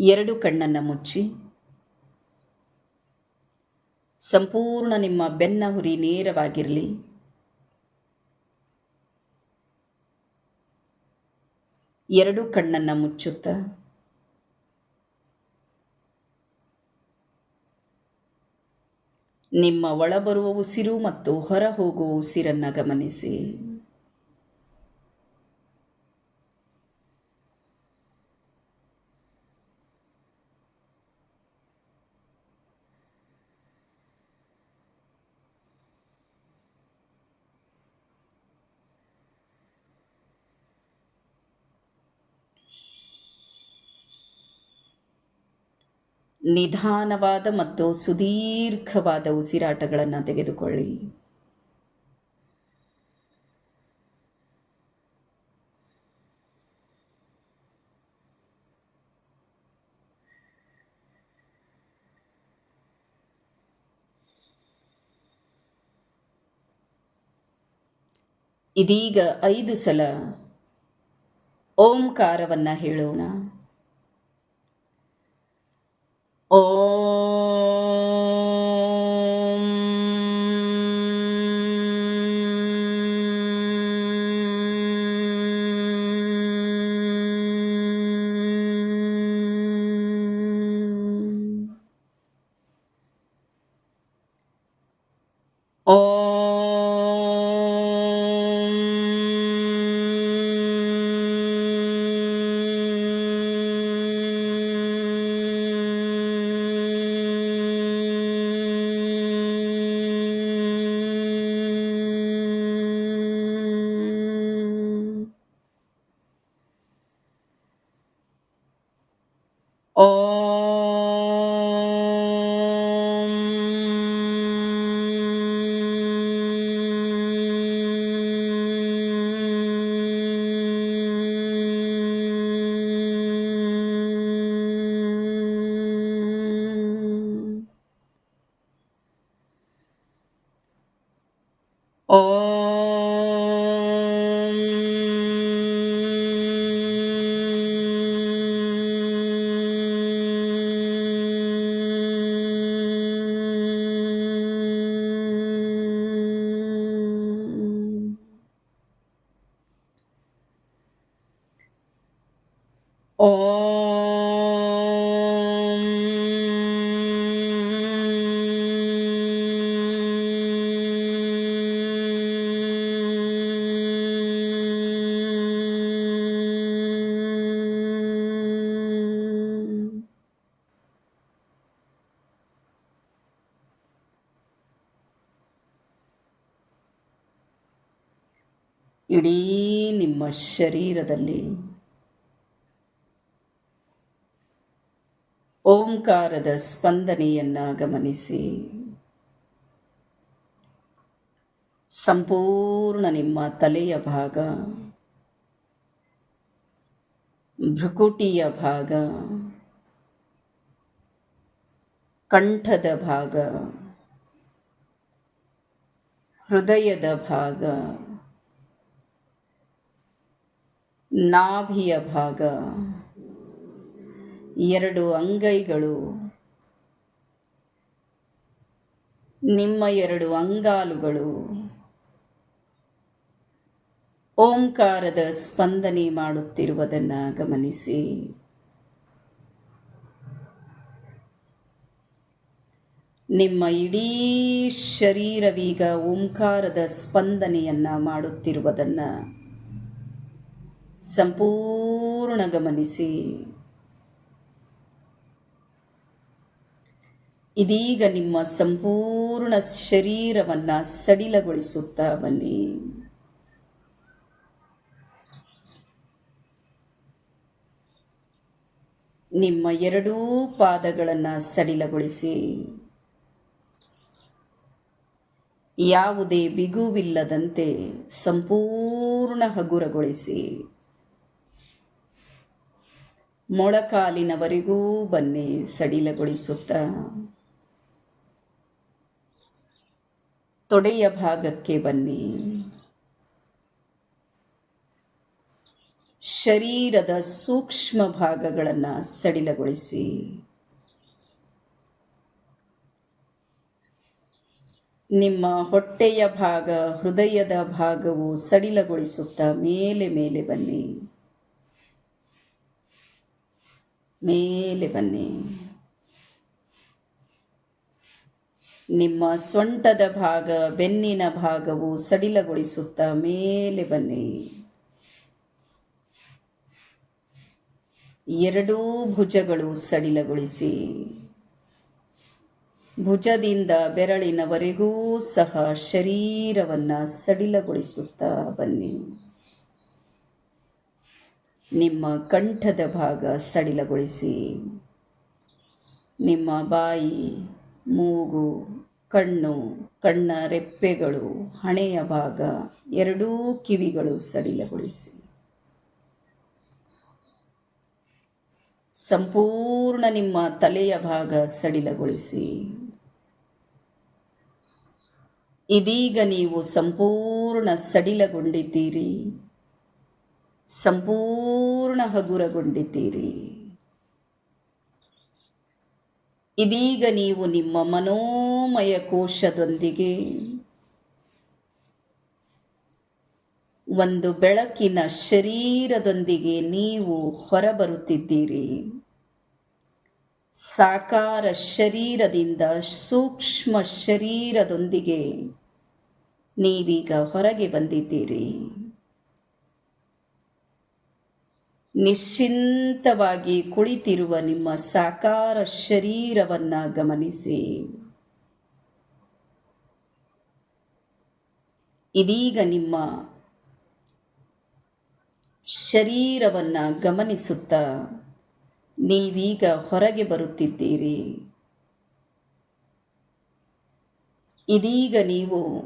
ಎರಡು ಕಣ್ಣನ್ನು ಮುಚ್ಚಿ, ಸಂಪೂರ್ಣ ನಿಮ್ಮ ಬೆನ್ನ ಹುರಿ ನೇರವಾಗಿರಲಿ. ಎರಡು ಕಣ್ಣನ್ನು ಮುಚ್ಚುತ್ತಾ, ನಿಮ್ಮ ಒಳಬರುವ ಉಸಿರು ಮತ್ತು ಹೊರ ಹೋಗುವ ಉಸಿರನ್ನು ಗಮನಿಸಿ. ನಿಧಾನವಾದ ಮತ್ತು ಸುದೀರ್ಘವಾದ ಉಸಿರಾಟಗಳನ್ನು ತೆಗೆದುಕೊಳ್ಳಿ. ಇದೀಗ ಐದು ಸಲ ಓಂಕಾರವನ್ನು ಹೇಳೋಣ. ಓಂ ಇಡೀ ನಿಮ್ಮ ಶರೀರದಲ್ಲಿ ಓಂಕಾರದ ಸ್ಪಂದನೆಯನ್ನ ಗಮನಿಸಿ. ಸಂಪೂರ್ಣ ನಿಮ್ಮ ತಲೆಯ ಭಾಗ, ಭ್ರಕುಟಿಯ ಭಾಗ, ಕಂಠದ ಭಾಗ, ಹೃದಯದ ಭಾಗ, ನಾಭಿಯ ಭಾಗ ಎರಡು ಅಂಗೈಗಳು. ನಿಮ್ಮ ಎರಡು ಅಂಗಾಲುಗಳು. ಓಂಕಾರದ ಸ್ಪಂದನೆ ಮಾಡುತ್ತಿರುವುದನ್ನು ಗಮನಿಸಿ. ನಿಮ್ಮ ಇಡೀ ಶರೀರವೀಗ ಓಂಕಾರದ ಸ್ಪಂದನೆಯನ್ನು ಮಾಡುತ್ತಿರುವುದನ್ನು ಸಂಪೂರ್ಣ ಗಮನಿಸಿ. ಇದೀಗ ನಿಮ್ಮ ಸಂಪೂರ್ಣ ಶರೀರವನ್ನು ಸಡಿಲಗೊಳಿಸುತ್ತಾ ಬನ್ನಿ. ನಿಮ್ಮ ಎರಡೂ ಪಾದಗಳನ್ನು ಸಡಿಲಗೊಳಿಸಿ. ಯಾವುದೇ ಬಿಗುವಿಲ್ಲದಂತೆ ಸಂಪೂರ್ಣ ಹಗುರಗೊಳಿಸಿ. ಮೊಳಕಾಲಿನವರೆಗೂ ಬನ್ನಿ, ಸಡಿಲಗೊಳಿಸುತ್ತಾ. ತೊಡೆಯ ಭಾಗಕ್ಕೆ ಬನ್ನಿ. ಶರೀರದ ಸೂಕ್ಷ್ಮ ಭಾಗಗಳನ್ನು ಸಡಿಲಗೊಳಿಸಿ. ನಿಮ್ಮ ಹೊಟ್ಟೆಯ ಭಾಗ, ಹೃದಯದ ಭಾಗವು ಸಡಿಲಗೊಳಿಸುತ್ತಾ ಮೇಲೆ ಮೇಲೆ ಬನ್ನಿ. ಮೇಲೆ ಬನ್ನಿ. ನಿಮ್ಮ ಸೊಂಟದ ಭಾಗ, ಬೆನ್ನಿನ ಭಾಗವು ಸಡಿಲಗೊಳಿಸುತ್ತಾ ಮೇಲೆ ಬನ್ನಿ. ಎರಡೂ ಭುಜಗಳು ಸಡಿಲಗೊಳಿಸಿ. ಭುಜದಿಂದ ಬೆರಳಿನವರೆಗೂ ಸಹ ಶರೀರವನ್ನು ಸಡಿಲಗೊಳಿಸುತ್ತಾ ಬನ್ನಿ. ನಿಮ್ಮ ಕಂಠದ ಭಾಗ ಸಡಿಲಗೊಳಿಸಿ. ನಿಮ್ಮ ಬಾಯಿ ಮೂಗು, ಕಣ್ಣು, ಕಣ್ಣ ರೆಪ್ಪೆಗಳು, ಹಣೆಯ ಭಾಗ, ಎರಡೂ ಕಿವಿಗಳು ಸಡಿಲಗೊಳಿಸಿ. ಸಂಪೂರ್ಣ ನಿಮ್ಮ ತಲೆಯ ಭಾಗ ಸಡಿಲಗೊಳಿಸಿ. ಇದೀಗ ನೀವು ಸಂಪೂರ್ಣ ಸಡಿಲಗೊಂಡಿದ್ದೀರಿ. ಸಂಪೂರ್ಣ ಹಗುರಗೊಂಡಿದ್ದೀರಿ. ಇದೀಗ ನೀವು ನಿಮ್ಮ ಮನೋಮಯ ಕೋಶದೊಂದಿಗೆ ಒಂದು ಬೆಳಕಿನ ಶರೀರದೊಂದಿಗೆ ನೀವು ಹೊರಬರುತ್ತಿದ್ದೀರಿ. ಸಾಕಾರ ಶರೀರದಿಂದ ಸೂಕ್ಷ್ಮ ಶರೀರದೊಂದಿಗೆ ನೀವೀಗ ಹೊರಗೆ ಬಂದಿದ್ದೀರಿ. ನಿಶ್ಚಿಂತವಾಗಿ ಕುಳಿತಿರುವ ನಿಮ್ಮ ಸಾಕಾರ ಶರೀರವನ್ನು ಗಮನಿಸಿ. ಇದೀಗ ನಿಮ್ಮ ಶರೀರವನ್ನು ಗಮನಿಸುತ್ತಾ ನೀವೀಗ ಹೊರಗೆ ಬರುತ್ತಿದ್ದೀರಿ. ಇದೀಗ ನೀವು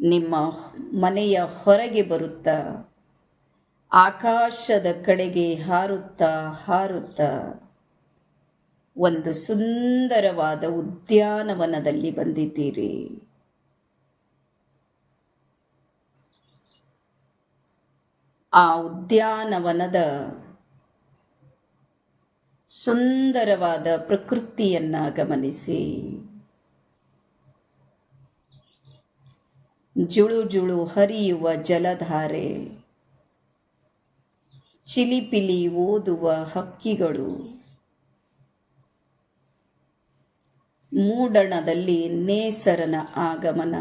ನಿಮ್ಮ ಮನೆಯ ಹೊರಗೆ ಬರುತ್ತಾ ಆಕಾಶದ ಕಡೆಗೆ ಹಾರುತ್ತಾ ಹಾರುತ್ತಾ ಒಂದು ಸುಂದರವಾದ ಉದ್ಯಾನವನದಲ್ಲಿ ಬಂದಿದ್ದೀರಿ. ಆ ಉದ್ಯಾನವನದ ಸುಂದರವಾದ ಪ್ರಕೃತಿಯನ್ನ ಗಮನಿಸಿ ಜುಳು ಜುಳು ಹರಿಯುವ ಜಲಧಾರೆ ಚಿಲಿಪಿಲಿ ಓದುವ ಹಕ್ಕಿಗಳು. ಮೂಡಣದಲ್ಲಿ ನೇಸರನ ಆಗಮನ.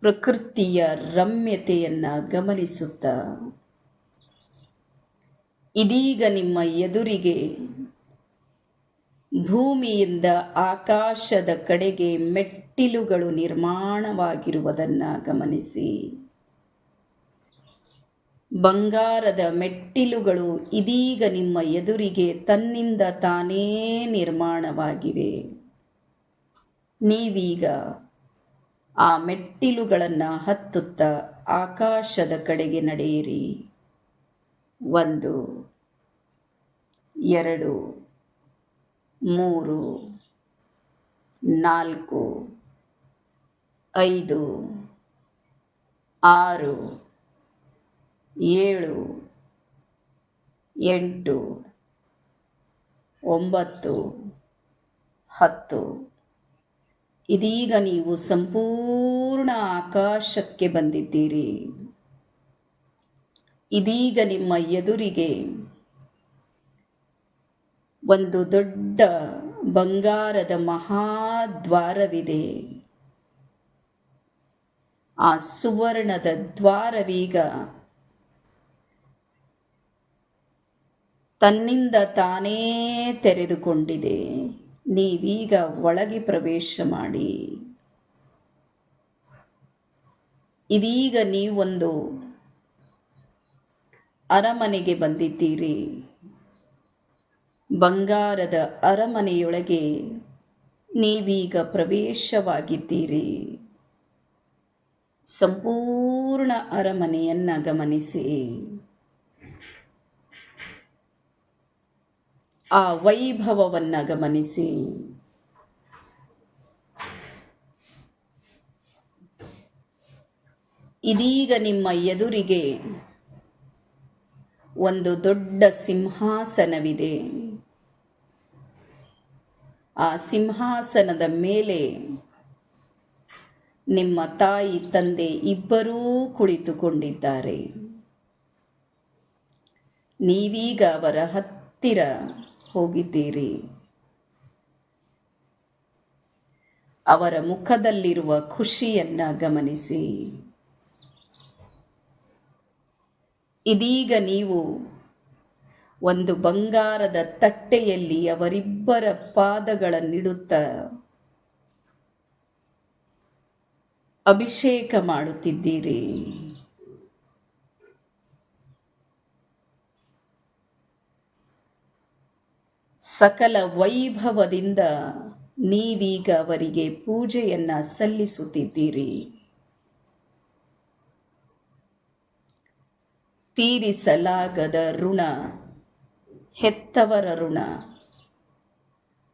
ಪ್ರಕೃತಿಯ ರಮ್ಯತೆಯನ್ನು ಗಮನಿಸುತ್ತಾ. ಇದೀಗ ನಿಮ್ಮ ಎದುರಿಗೆ ಭೂಮಿಯಿಂದ ಆಕಾಶದ ಕಡೆಗೆ ಮೆಟ್ಟಿಲುಗಳು ನಿರ್ಮಾಣವಾಗಿರುವುದನ್ನು ಗಮನಿಸಿ. ಬಂಗಾರದ ಮೆಟ್ಟಿಲುಗಳು ಇದೀಗ ನಿಮ್ಮ ಎದುರಿಗೆ ತನ್ನಿಂದ ತಾನೇ ನಿರ್ಮಾಣವಾಗಿವೆ. ನೀವೀಗ ಆ ಮೆಟ್ಟಿಲುಗಳನ್ನು ಹತ್ತುತ್ತಾ ಆಕಾಶದ ಕಡೆಗೆ ನಡೆಯಿರಿ. ಒಂದು, ಎರಡು, ಮೂರು, ನಾಲ್ಕು, ಐದು, ಆರು ಏಳು, ಎಂಟು, ಒಂಬತ್ತು, ಹತ್ತು. ಇದೀಗ ನೀವು ಸಂಪೂರ್ಣ ಆಕಾಶಕ್ಕೆ ಬಂದಿದ್ದೀರಿ. ಇದೀಗ ನಿಮ್ಮ ಎದುರಿಗೆ ಒಂದು ದೊಡ್ಡ ಬಂಗಾರದ ಮಹಾದ್ವಾರವಿದೆ. ಆ ಸುವರ್ಣದ ದ್ವಾರವೀಗ ತನ್ನಿಂದ ತಾನೇ ತೆರೆದುಕೊಂಡಿದೆ. ನೀವೀಗ ಒಳಗೆ ಪ್ರವೇಶ ಮಾಡಿ. ಇದೀಗ ನೀವೊಂದು ಅರಮನೆಗೆ ಬಂದಿದ್ದೀರಿ. ಬಂಗಾರದ ಅರಮನೆಯೊಳಗೆ ನೀವೀಗ ಪ್ರವೇಶವಾಗಿದ್ದೀರಿ. ಸಂಪೂರ್ಣ ಅರಮನೆಯನ್ನು ಗಮನಿಸಿ. ಆ ವೈಭವವನ್ನು ಗಮನಿಸಿ ಇದೀಗ ನಿಮ್ಮ ಎದುರಿಗೆ ಒಂದು ದೊಡ್ಡ ಸಿಂಹಾಸನವಿದೆ. ಆ ಸಿಂಹಾಸನದ ಮೇಲೆ ನಿಮ್ಮ ತಾಯಿ ತಂದೆ ಇಬ್ಬರೂ ಕುಳಿತುಕೊಂಡಿದ್ದಾರೆ. ನೀವೀಗ ಅವರ ಹತ್ತಿರ ಹೋಗಿದ್ದೀರಿ. ಅವರ ಮುಖದಲ್ಲಿರುವ ಖುಷಿಯನ್ನ ಗಮನಿಸಿ. ಇದೀಗ ನೀವು ಒಂದು ಬಂಗಾರದ ತಟ್ಟೆಯಲ್ಲಿ ಅವರಿಬ್ಬರ ಪಾದಗಳನ್ನಿಡುತ್ತ ಅಭಿಷೇಕ ಮಾಡುತ್ತಿದ್ದೀರಿ. ಸಕಲ ವೈಭವದಿಂದ ನೀವೀಗ ಅವರಿಗೆ ಪೂಜೆಯನ್ನು ಸಲ್ಲಿಸುತ್ತಿದ್ದೀರಿ. ತೀರಿಸಲಾಗದ ಋಣ, ಹೆತ್ತವರ ಋಣ,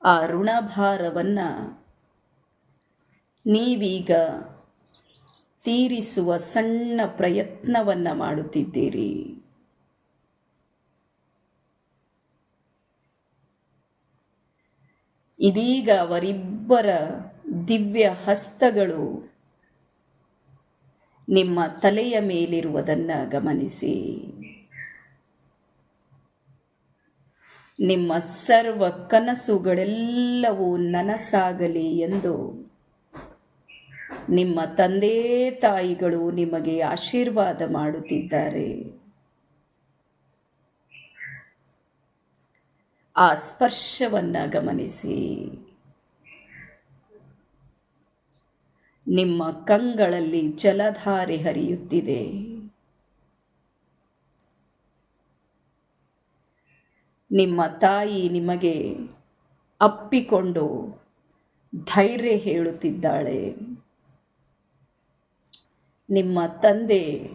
ಆ ಋಣಭಾರವನ್ನು ನೀವೀಗ ತೀರಿಸುವ ಸಣ್ಣ ಪ್ರಯತ್ನವನ್ನು ಮಾಡುತ್ತಿದ್ದೀರಿ. ಇದೀಗ ಅವರಿಬ್ಬರ ದಿವ್ಯ ಹಸ್ತಗಳು ನಿಮ್ಮ ತಲೆಯ ಮೇಲಿರುವುದನ್ನು ಗಮನಿಸಿ. ನಿಮ್ಮ ಸರ್ವ ಕನಸುಗಳೆಲ್ಲವೂ ನನಸಾಗಲಿ ಎಂದು ನಿಮ್ಮ ತಂದೆ ತಾಯಿಗಳು ನಿಮಗೆ ಆಶೀರ್ವಾದ ಮಾಡುತ್ತಿದ್ದಾರೆ. ಆ ಸ್ಪರ್ಶವನ್ನು ಗಮನಿಸಿ. ನಿಮ್ಮ ಕಂಗಳಲ್ಲಿ ಜಲಧಾರೆ ಹರಿಯುತ್ತಿದೆ. ನಿಮ್ಮ ತಾಯಿ ನಿಮಗೆ ಅಪ್ಪಿಕೊಂಡು ಧೈರ್ಯ ಹೇಳುತ್ತಿದ್ದಾಳೆ. ನಿಮ್ಮ ತಂದೆ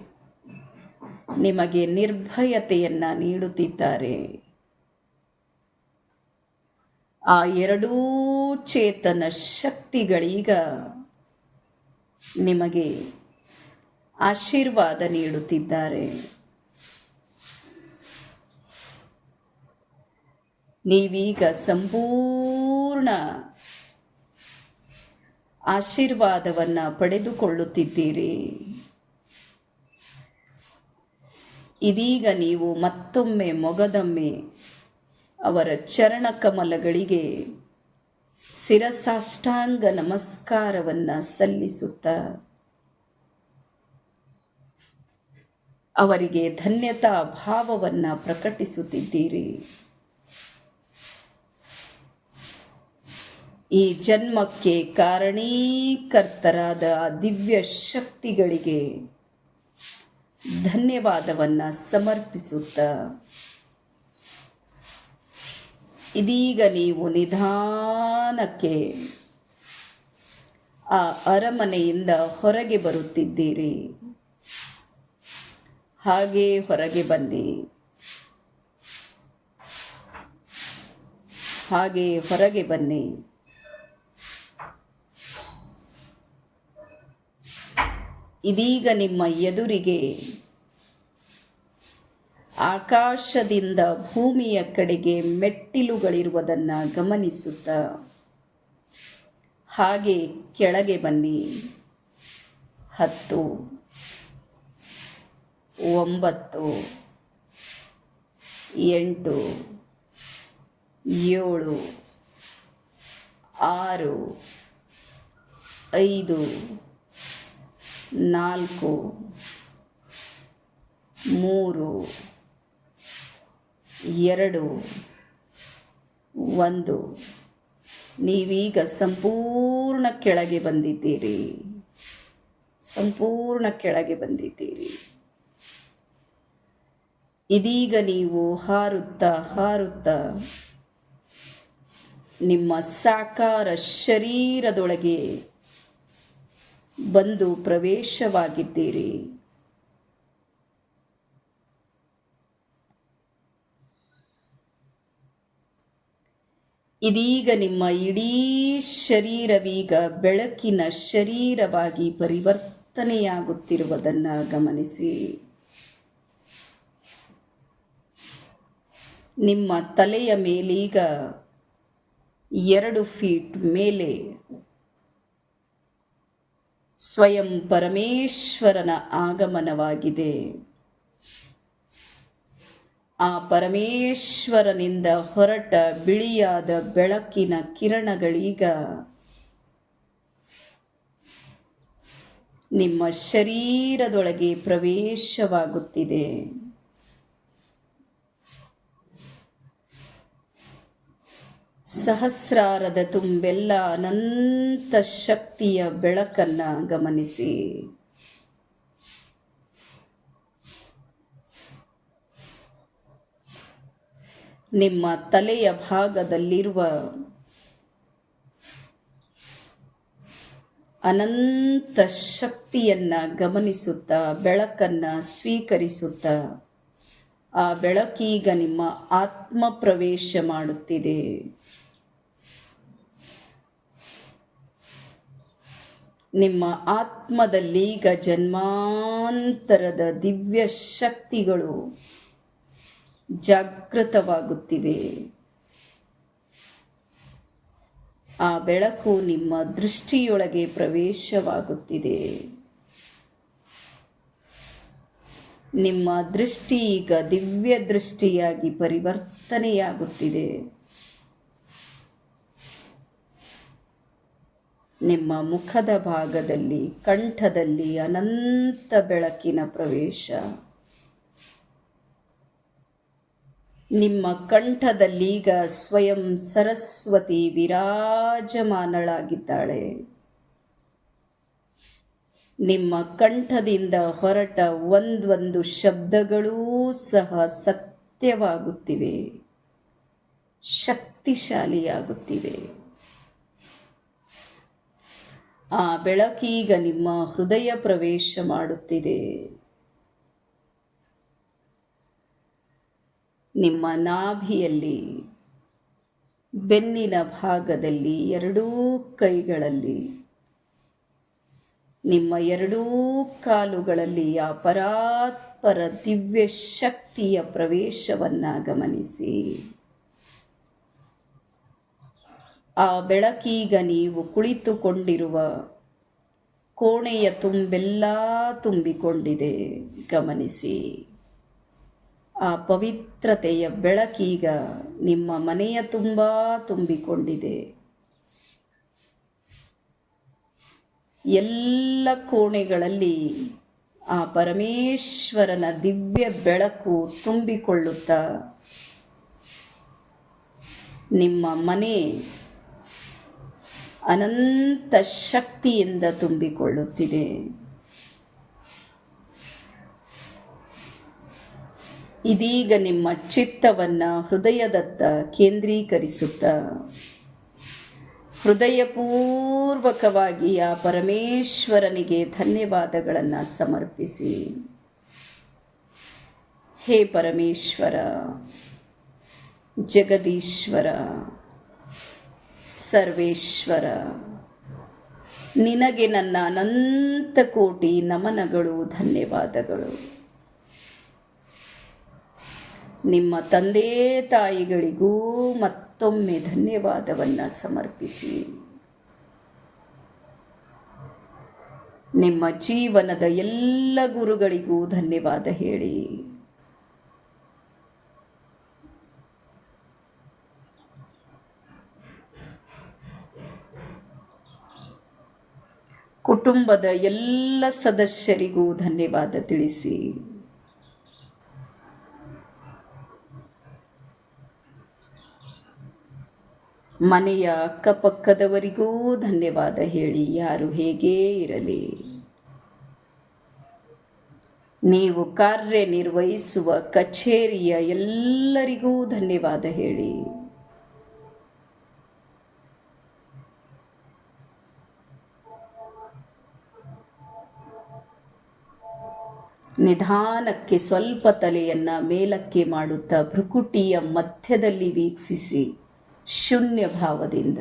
ನಿಮಗೆ ನಿರ್ಭಯತೆಯನ್ನು ನೀಡುತ್ತಿದ್ದಾರೆ. ಆ ಎರಡೂ ಚೇತನ ಶಕ್ತಿಗಳೀಗ ನಿಮಗೆ ಆಶೀರ್ವಾದ ನೀಡುತ್ತಿದ್ದಾರೆ. ನೀವೀಗ ಸಂಪೂರ್ಣ ಆಶೀರ್ವಾದವನ್ನು ಪಡೆದುಕೊಳ್ಳುತ್ತಿದ್ದೀರಿ. ಇದೀಗ ನೀವು ಮತ್ತೊಮ್ಮೆ ಮೊಗದೊಮ್ಮೆ ಅವರ ಚರಣ ಕಮಲಗಳಿಗೆ ಶಿರಸಾಷ್ಟಾಂಗ ನಮಸ್ಕಾರವನ್ನು ಸಲ್ಲಿಸುತ್ತ ಅವರಿಗೆ ಧನ್ಯತಾ ಭಾವವನ್ನು ಪ್ರಕಟಿಸುತ್ತಿದ್ದೀರಿ. ಈ ಜನ್ಮಕ್ಕೆ ಕಾರಣೀಕರ್ತರಾದ ದಿವ್ಯ ಶಕ್ತಿಗಳಿಗೆ ಧನ್ಯವಾದವನ್ನು ಸಮರ್ಪಿಸುತ್ತ ಇದೀಗ ನೀವು ನಿಧಾನಕ್ಕೆ ಆ ಅರಮನೆಯಿಂದ ಹೊರಗೆ ಬರುತ್ತಿದ್ದೀರಿ. ಹಾಗೆ ಹೊರಗೆ ಬನ್ನಿ. ಹಾಗೆ ಹೊರಗೆ ಬನ್ನಿ. ಇದೀಗ ನಿಮ್ಮ ಎದುರಿಗೆ ಆಕಾಶದಿಂದ ಭೂಮಿಯ ಕಡೆಗೆ ಮೆಟ್ಟಿಲುಗಳಿರುವುದನ್ನು ಗಮನಿಸುತ್ತ. ಹಾಗೆ ಕೆಳಗೆ ಬನ್ನಿ. ಹತ್ತು, ಒಂಬತ್ತು, ಎಂಟು, ಏಳು, ಆರು, ಐದು, ನಾಲ್ಕು, ಮೂರು ಎರಡು, ಒಂದು. ನೀವೀಗ ಸಂಪೂರ್ಣ ಕೆಳಗೆ ಬಂದಿದ್ದೀರಿ. ಸಂಪೂರ್ಣ ಕೆಳಗೆ ಬಂದಿದ್ದೀರಿ. ಇದೀಗ ನೀವು ಹಾರುತ್ತಾ ಹಾರುತ್ತಾ ನಿಮ್ಮ ಸಾಕಾರ ಶರೀರದೊಳಗೆ ಬಂದು ಪ್ರವೇಶವಾಗಿದ್ದೀರಿ. ಇದೀಗ ನಿಮ್ಮ ಇಡೀ ಶರೀರವೀಗ ಬೆಳಕಿನ ಶರೀರವಾಗಿ ಪರಿವರ್ತನೆಯಾಗುತ್ತಿರುವುದನ್ನು ಗಮನಿಸಿ. ನಿಮ್ಮ ತಲೆಯ ಮೇಲೀಗ ಎರಡು ಫೀಟ್ ಮೇಲೆ ಸ್ವಯಂ ಪರಮೇಶ್ವರನ ಆಗಮನವಾಗಿದೆ. ಆ ಪರಮೇಶ್ವರನಿಂದ ಹೊರಟ ಬಿಳಿಯಾದ ಬೆಳಕಿನ ಕಿರಣಗಳೀಗ ನಿಮ್ಮ ಶರೀರದೊಳಗೆ ಪ್ರವೇಶವಾಗುತ್ತಿದೆ. ಸಹಸ್ರಾರದ ತುಂಬೆಲ್ಲ ಅನಂತ ಶಕ್ತಿಯ ಬೆಳಕನ್ನ ಗಮನಿಸಿ. ನಿಮ್ಮ ತಲೆಯ ಭಾಗದಲ್ಲಿರುವ ಅನಂತ ಶಕ್ತಿಯನ್ನ ಗಮನಿಸುತ್ತಾ, ಬೆಳಕನ್ನ ಸ್ವೀಕರಿಸುತ್ತಾ, ಆ ಬೆಳಕೀಗ ನಿಮ್ಮ ಆತ್ಮ ಪ್ರವೇಶ ಮಾಡುತ್ತಿದೆ. ನಿಮ್ಮ ಆತ್ಮದಲ್ಲೀಗ ಜನ್ಮಾಂತರದ ದಿವ್ಯ ಶಕ್ತಿಗಳು ಜಾಗೃತವಾಗುತ್ತಿವೆ. ಆ ಬೆಳಕು ನಿಮ್ಮ ದೃಷ್ಟಿಯೊಳಗೆ ಪ್ರವೇಶವಾಗುತ್ತಿದೆ. ನಿಮ್ಮ ದೃಷ್ಟಿ ಈಗ ದಿವ್ಯ ದೃಷ್ಟಿಯಾಗಿ ಪರಿವರ್ತನೆಯಾಗುತ್ತಿದೆ. ನಿಮ್ಮ ಮುಖದ ಭಾಗದಲ್ಲಿ, ಕಂಠದಲ್ಲಿ ಅನಂತ ಬೆಳಕಿನ ಪ್ರವೇಶ. ನಿಮ್ಮ ಕಂಠದಲ್ಲೀಗ ಸ್ವಯಂ ಸರಸ್ವತಿ ವಿರಾಜಮಾನಳಾಗಿದ್ದಾಳೆ. ನಿಮ್ಮ ಕಂಠದಿಂದ ಹೊರಟ ಒಂದೊಂದು ಶಬ್ದಗಳೂ ಸಹ ಸತ್ಯವಾಗುತ್ತಿವೆ. ಶಕ್ತಿಶಾಲಿಯಾಗುತ್ತಿವೆ. ಆ ಬೆಳಕೀಗ ನಿಮ್ಮ ಹೃದಯ ಪ್ರವೇಶ ಮಾಡುತ್ತಿದೆ. ನಿಮ್ಮ ನಾಭಿಯಲ್ಲಿ ಬೆನ್ನಿನ ಭಾಗದಲ್ಲಿ ಎರಡೂ ಕೈಗಳಲ್ಲಿ, ನಿಮ್ಮ ಎರಡೂ ಕಾಲುಗಳಲ್ಲಿ ಆ ದಿವ್ಯ ಶಕ್ತಿಯ ಪ್ರವೇಶವನ್ನು ಗಮನಿಸಿ ಆ ಬೆಳಕೀಗ ನೀವು ಕುಳಿತುಕೊಂಡಿರುವ ಕೋಣೆಯ ತುಂಬೆಲ್ಲ ತುಂಬಿಕೊಂಡಿದೆ, ಗಮನಿಸಿ. ಆ ಪವಿತ್ರತೆಯ ಬೆಳಕೀಗ ನಿಮ್ಮ ಮನೆಯ ತುಂಬ ತುಂಬಿಕೊಂಡಿದೆ. ಎಲ್ಲ ಕೋಣೆಗಳಲ್ಲಿ ಆ ಪರಮೇಶ್ವರನ ದಿವ್ಯ ಬೆಳಕು ತುಂಬಿಕೊಳ್ಳುತ್ತಾ ನಿಮ್ಮ ಮನೆ ಅನಂತ ಶಕ್ತಿಯಿಂದ ತುಂಬಿಕೊಳ್ಳುತ್ತಿದೆ. ಇದೀಗ ನಿಮ್ಮ ಚಿತ್ತವನ್ನು ಹೃದಯದತ್ತ ಕೇಂದ್ರೀಕರಿಸುತ್ತಾ. ಹೃದಯಪೂರ್ವಕವಾಗಿ ಆ ಪರಮೇಶ್ವರನಿಗೆ ಧನ್ಯವಾದಗಳನ್ನು ಸಮರ್ಪಿಸಿ. ಹೇ ಪರಮೇಶ್ವರ, ಜಗದೀಶ್ವರ, ಸರ್ವೇಶ್ವರ, ನಿನಗೆ ನನ್ನ ಅನಂತ ಕೋಟಿ ನಮನಗಳು, ಧನ್ಯವಾದಗಳು. ನಿಮ್ಮ ತಂದೆ ತಾಯಿಗಳಿಗೂ ಮತ್ತೊಮ್ಮೆ ಧನ್ಯವಾದವನ್ನು ಸಮರ್ಪಿಸಿ. ನಿಮ್ಮ ಜೀವನದ ಎಲ್ಲ ಗುರುಗಳಿಗೂ ಧನ್ಯವಾದ ಹೇಳಿ. ಕುಟುಂಬದ ಎಲ್ಲ ಸದಸ್ಯರಿಗೂ ಧನ್ಯವಾದ ತಿಳಿಸಿ. ಮನೆಯ ಅಕ್ಕಪಕ್ಕದವರಿಗೂ ಧನ್ಯವಾದ ಹೇಳಿ. ಯಾರು ಹೇಗೇ ಇರಲಿ. ನೀವು ಕಾರ್ಯನಿರ್ವಹಿಸುವ ಕಚೇರಿಯ ಎಲ್ಲರಿಗೂ ಧನ್ಯವಾದ ಹೇಳಿ. ನಿಧಾನಕ್ಕೆ ಸ್ವಲ್ಪ ತಲೆಯನ್ನ ಮೇಲಕ್ಕೆ ಮಾಡುತ್ತಾ ಭ್ರುಕುಟಿಯ ಮಧ್ಯದಲ್ಲಿ ವೀಕ್ಷಿಸಿ. ಶೂನ್ಯ ಭಾವದಿಂದ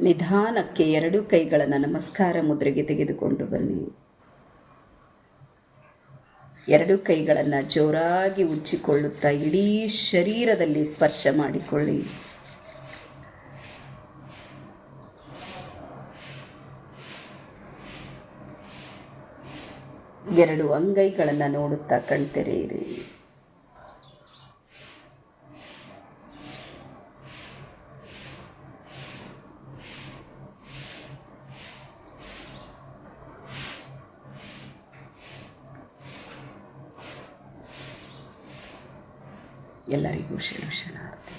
ನಿಧಾನಕ್ಕೆ ಎರಡು ಕೈಗಳನ್ನು ನಮಸ್ಕಾರ ಮುದ್ರೆಗೆ ತೆಗೆದುಕೊಂಡು ಬನ್ನಿ. ಎರಡು ಕೈಗಳನ್ನು ಜೋರಾಗಿ ಉಜ್ಜಿಕೊಳ್ಳುತ್ತಾ ಇಡೀ ಶರೀರದಲ್ಲಿ ಸ್ಪರ್ಶ ಮಾಡಿಕೊಳ್ಳಿ. ಎರಡು ಅಂಗೈಗಳನ್ನು ನೋಡುತ್ತಾ ಕಣ್ತೆರೆಯಿರಿ. ಎಲ್ಲರಿಗೂ ಶರಣು ಶರಣಾರ್ಥಿ